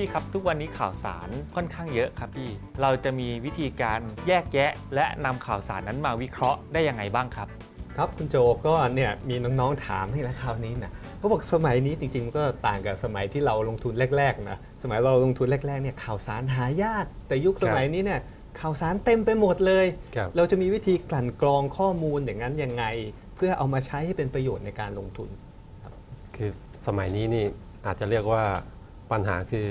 พี่ครับทุกวันนี้ข่าวสารค่อนข้างเยอะครับพี่ เราจะมีวิธีการแยกแยะ และนำข่าวสารนั้นมาวิเคราะห์ได้ยังไงบ้างครับ ครับคุณโจก็เนี่ยมีน้องๆถามให้แล้วคราวนี้นะเขาบอกสมัยนี้จริงๆมันก็ต่างกับสมัยที่เราลงทุนแรกๆนะสมัยเราลงทุนแรกๆเนี่ยข่าวสารหายาก แต่ยุคสมัยนี้เนี่ยข่าวสารเต็มไปหมดเลย ครับ เราจะมีวิธีกลั่นกรองข้อมูลอย่างนั้นยังไง เพื่อเอามาใช้ให้เป็นประโยชน์ในการลงทุน คือสมัยนี้นี่อาจจะเรียกว่า ปัญหาคือ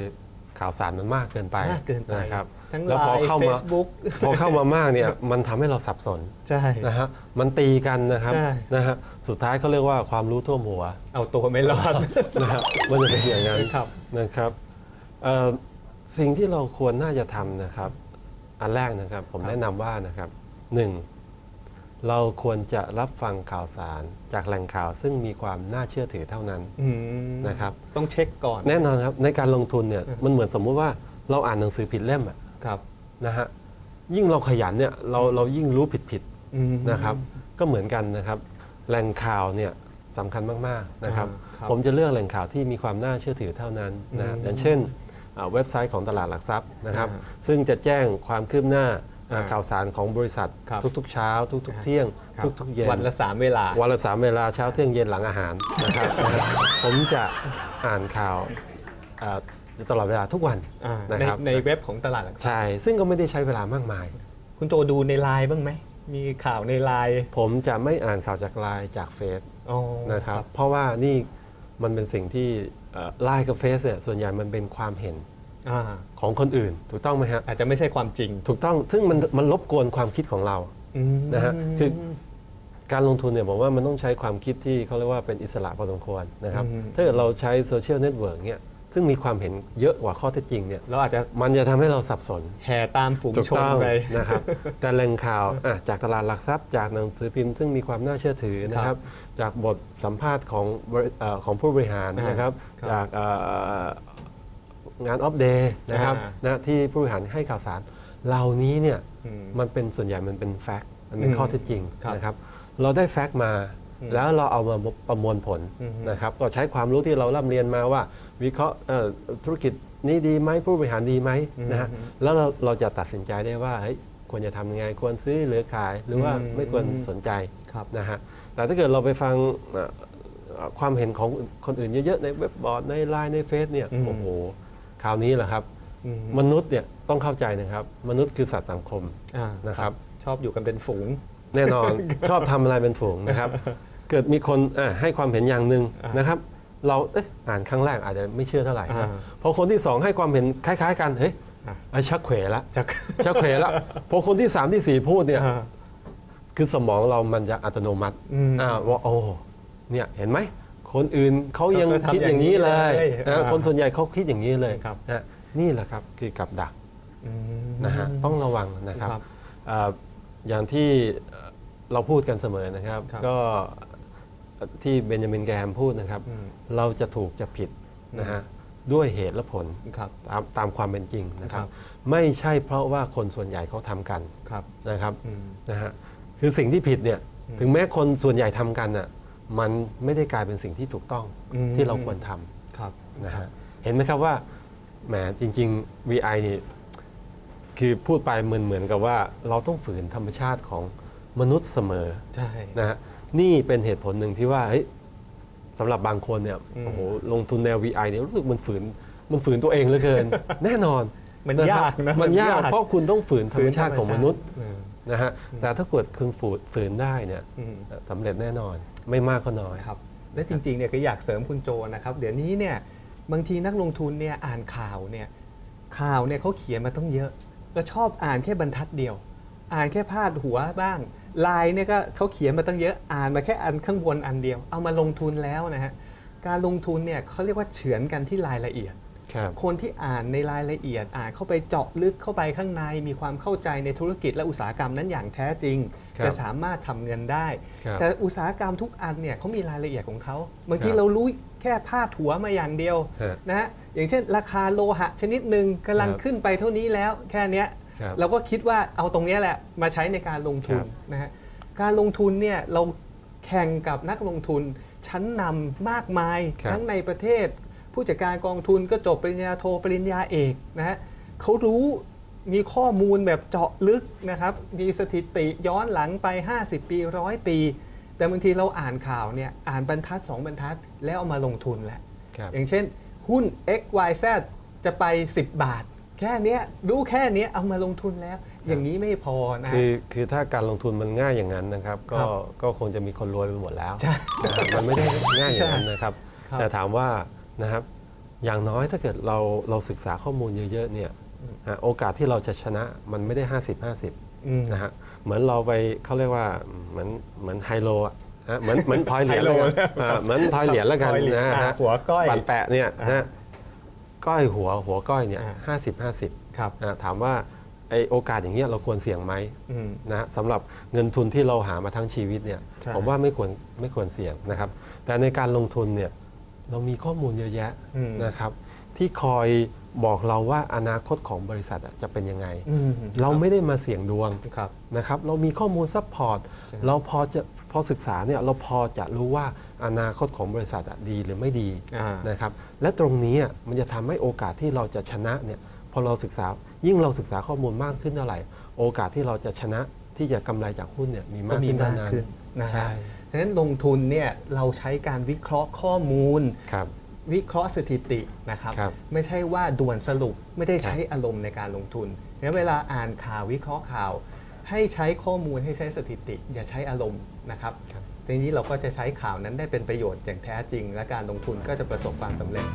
ข่าวสารมันมากเกินไปมากเกินไปนะครับทั้งแล้วไลพอน์เข้าเฟมาซบุ๊กพอเข้ามามากเนี่ยมันทำให้เราสับสนใช่นะฮะมันตีกันนะครับใช่นะฮะสุดท้ายเขาเรียกว่าความรู้ท่วมหัว เอาตัวไม่รอดนะครับมันจะเป็นอย่างนั้นครับนะครับเอ่อสิ่งที่เราควรน่าจะทำนะครับ อันแรกนะครับ ผมครับแนะนำว่านะครับหนึ่ง เราควรจะรับฟังข่าวสารจากแหล่งข่าวซึ่งมีความน่าเชื่อถือเท่านั้นอืมนะครับต้องเช็คก่อนแน่นอนครับในการลงทุนเนี่ยอืมมันเหมือนสมมุติว่าเราอ่านหนังสือผิดเล่มอะครับนะฮะยิ่งเราขยันเนี่ยเราเรายิ่งรู้ผิดผิดอืมๆนะครับ ก็เหมือนกันนะครับ แหล่งข่าวเนี่ยสำคัญมากๆนะครับอ่าครับ ผมจะเลือกแหล่งข่าวที่มีความน่าเชื่อถือเท่านั้นนะอืมอย่างเช่นอ่าเว็บไซต์ของตลาดหลักทรัพย์นะครับอ่าซึ่งจะแจ้งความคืบหน้าอ่าอ่า ข่าวสารของบริษัทครับทุกๆ เช้า ทุกครับๆเที่ยง ครับทุกๆ เย็นวันละสามเวลา วันละสามเวลาเช้าเที่ยงเย็นหลังอาหารนะครับนะครับผมจะอ่านข่าวอ่าตลอดเวลาทุกวันอ่านะในครับในเว็บของตลาดหลักทรัพย์ใช่ซึ่งก็ไม่ได้ใช้เวลามากมาย คุณโจดูในไลน์บ้างไหม มีข่าวในไลน์ผมจะไม่อ่านข่าวจากไลน์จากเฟซอ๋อ นะครับเพราะว่านี่มันเป็นสิ่งที่ไลน์กับเฟซเนี่ยส่วนใหญ่มันเป็นความเห็น อ่าของคนอื่น ถูกต้องไหมฮะอาจจะไม่ใช่ความจริงถูกต้องซึ่งมันมันรบกวนความคิดของเราอืมนะฮะคือการลงทุนเนี่ยผมว่ามันต้องใช้ความคิดที่เขาเรียกว่าเป็นอิสระพอสมควรนะครับอืมถ้าเกิดเราใช้โซเชียลเน็ตเวิร์กเนี่ยซึ่งมีความเห็นเยอะกว่าข้อเท็จจริงเนี่ยเราอาจจะมันจะทำให้เราสับสน แห่ตามฝูงถูกชนต้องไป นะครับแต่แหล่งข่าวอะจากตลาดหลักทรัพย์จากหนังสือพิมพ์ซึ่งมีความน่าเชื่อถือนะคครัรับบจากบทสัมภาษณ์ของบริเอ่อของผู้บริหารอ่านนะครับ ครับจากเอ่อ งานออฟเดย์นะครับอ่า นะที่ผู้บริหารให้ข่าวสาร เหล่านี้เนี่ยอืม มันเป็นส่วนใหญ่มันเป็นแฟกต์มันเป็นอืมข้อเท็จจริงครับนะครับเราได้แฟกต์มา อืมแล้วเราเอามาประมวลผลอืมนะครับก็ใช้ความรู้ที่เราร่ำเรียนมาว่า วิเคราะห์เอ่อธุรกิจนี้ดีไหมผู้บริหารดีไหมนะฮะอืมแล้วเราเราจะตัดสินใจได้ว่าเฮ้ยควรจะทำยังไงควรซื้อหรือขายหรือว่าอืมไม่ควรสนใจ ครับ นะฮะแต่ถ้าเกิดเราไปฟังเอ่อเอ่อความเห็นของคนอื่นเยอะ ๆ ในเว็บบอร์ดในไลน์ในเฟซเนี่ยอืม โอ้โห คราวนี้แหละครับ อืมมนุษย์เนี่ยต้องเข้าใจนะครับ มนุษย์คือสัตว์สังคมอ่านะครับ ชอบอยู่กันเป็นฝูง แน่นอน ชอบทำอะไรเป็นฝูงนะครับ เกิดมีคนอะให้ความเห็นอย่างหนึ่งอ่านนะครับ เราเอ๊ะอ่านครั้งแรกอาจจะไม่เชื่อเท่าไหร่นะอ่าพอคนที่สองให้ความเห็นคล้าย ๆ กันเฮ้ยอะ ไอ้ชักเขวละจากชักเขวละพอคนที่สามที่สี่พูดเนี่ยอ่า คือสมองเรามันจะอัตโนมัติอืม อ่าว่าโอ้เนี่ยเห็นไหม คนอื่นเขายังเขาก็ทำคิดอย่างนี้เลยอย่างนี้เลยนะอ่า คนส่วนใหญ่เขาคิดอย่างนี้เลยครับ นะนี่แหละครับคือกับดักอืม นะฮะต้องระวังนะครับครับอ่าอย่างที่เอ่อเราพูดกันเสมอนะครับ ครับ ก็ที่เบนจามินแกรแฮมพูดนะครับ อืม เราจะถูกจะผิดนะฮะด้วยเหตุและผลครับ ตามตามความเป็นจริงนะครัครับ บ ไม่ใช่เพราะว่าคนส่วนใหญ่เขาทำกันครับนะครับ อืม นะฮะคือสิ่งที่ผิดเนี่ยอืม ถึงแม้คนส่วนใหญ่ทำกันน่ะ มันไม่ได้กลายเป็นสิ่งที่ถูกต้องอืม ที่เราควรทำครับนะฮะเห็นไหมครับว่าแหมจริง ๆ VI นี่คือพูดไปเหมือนเหมือนกับว่า เราต้องฝืนธรรมชาติของมนุษย์เสมอ ใช่ นะฮะนี่เป็นเหตุผลหนึ่งที่ว่าเฮ้ยสำหรับบางคนเนี่ยอืม โอ้โหลงทุนแนว VI เนี่ยรู้สึกมันฝืนมันฝืนตัวเองเหลือเกิน แน่นอนมันครับยากนะมันยากเพราะคุณต้องฝืนธรรมชาติของมนุษย์อืมนะฮะแต่ถ้าเกิดคุณฝืนฝืนได้เนี่ยอืม สำเร็จแน่นอน ไม่มากก็น้อย ครับและจริงๆเนี่ยก็อยากเสริมคุณโจนะครับ เดี๋ยวนี้เนี่ยบางทีนักลงทุนเนี่ยอ่านข่าวเนี่ยข่าวเนี่ยเขาเขียนมาต้องเยอะ ก็ชอบอ่านแค่บรรทัดเดียว อ่านแค่พาดหัวบ้างลายเนี่ยก็เขาเขียนมาตั้งเยอะอ่านมาแค่อันข้างบนอันเดียว เอามาลงทุนแล้วนะฮะการลงทุนเนี่ยเขาเรียกว่าเฉือนกันที่รายละเอียด ครับคนที่อ่านในรายละเอียด อ่านเข้าไปเจาะลึกเข้าไปข้างในมีความเข้าใจในธุรกิจและอุตสาหกรรมนั้นอย่างแท้จริงครับ จะสามารถทำเงินได้ครับแต่อุตสาหกรรมทุกอันเนี่ยเขามีรายละเอียดของเขาบางทีครับเรารู้แค่พาดหัวมาอย่างเดียวฮะนะฮะอย่างเช่น ราคาโลหะชนิดหนึ่งกำลังครับขึ้นไปเท่านี้แล้วแค่เนี้ยครับเราก็คิดว่าเอาตรงเนี้ยแหละมาใช้ในการลงทุนครับนะฮะการลงทุนเนี่ยเราแข่งกับนักลงทุนชั้นนำมากมายครับทั้งในประเทศผู้ผู้จัดการกองทุนก็จบปริญญาโทปริญญาเอกนะฮะเขารู้ มีข้อมูลแบบเจาะลึกนะครับ มีสถิติย้อนหลังไป 50 ปีร้อยปี แต่บางทีเราอ่านข่าวเนี่ยอ่านบรรทัด 2 บรรทัดแล้วเอามาลงทุนแล้วครับอย่างเช่น หุ้น XYZ จะไป 10 บาท แค่เนี้ยดูแค่เนี้ยเอามาลงทุนแล้ว อย่างนี้ไม่พอนะคือคือถ้าการลงทุนมันง่ายอย่างนั้นนะครับ ก็ครับก็คงจะมีคนรวยไปหมดแล้วใช่นะครับมันไม่ได้ง่ายอย่างนั้นนะครับครับ แต่ถามว่านะครับอย่างน้อยถ้าเกิดเราเราศึกษาข้อมูลเยอะๆเนี่ย อืมฮะโอกาสที่เราจะชนะมันไม่ได้ 50 อืม 50นะฮะเหมือนเราไปเขาเรียกว่าเหมือนเหมือนไฮโลอะฮะเหมือนเหมือนพลอยเหรียญไฮโลแล้วกันอ่าเหมือนพลอยเหรียญแล้วกันพลอยเหรียญนะอ่าฮะหัวก้อย ปั่นแปะเนี่ยอ่านะฮะก้อยหัวหัวก้อยเนี่ยอ่าห้าสิบห้าสิบ ครับถามว่าไอโอกาสอย่างเงี้ยเราควรเสี่ยงไหมอืม นะฮะสำหรับเงินทุนที่เราหามาทั้งชีวิตเนี่ยใช่ ผมว่าไม่ควรไม่ควรเสี่ยงนะครับ แต่ในการลงทุนเนี่ยเรามีข้อมูลเยอะแยะอืม นะครับ ที่คอย บอกเราว่าอนาคตของบริษัทอะจะเป็นยังไงอืมเราไม่ได้มาเสี่ยงดวงครับนะครับ เรามีข้อมูลซัพพอร์ตใช่เราพอจะพอศึกษาเนี่ยเราพอจะรู้ว่าอนาคตของบริษัทอะดีหรือไม่ดีอ่านะครับ และตรงนี้อะมันจะทำให้โอกาสที่เราจะชนะเนี่ยพอเราศึกษายิ่งเราศึกษาข้อมูลมากขึ้นเท่าไหร่ โอกาสที่เราจะชนะที่จะกำไรจากหุ้นเนี่ยมีก็มากมีขึ้นมากเท่านั้นขึ้นนะใช่ฮะดังนั้นลงทุนเนี่ยเราใช้การวิเคราะห์ข้อมูลครับ วิเคราะห์สถิตินะครับ ครับไม่ใช่ว่าด่วนสรุปไม่ได้ใช้อารมณ์ในการลงทุนงั้นเวลาอ่านข่าววิเคราะห์ข่าว ให้ใช้ข้อมูลให้ใช้สถิติ อย่าใช้อารมณ์นะครับครับ ทีนี้เราก็จะใช้ข่าวนั้นได้เป็นประโยชน์อย่างแท้จริง และการลงทุนก็จะประสบความสำเร็จ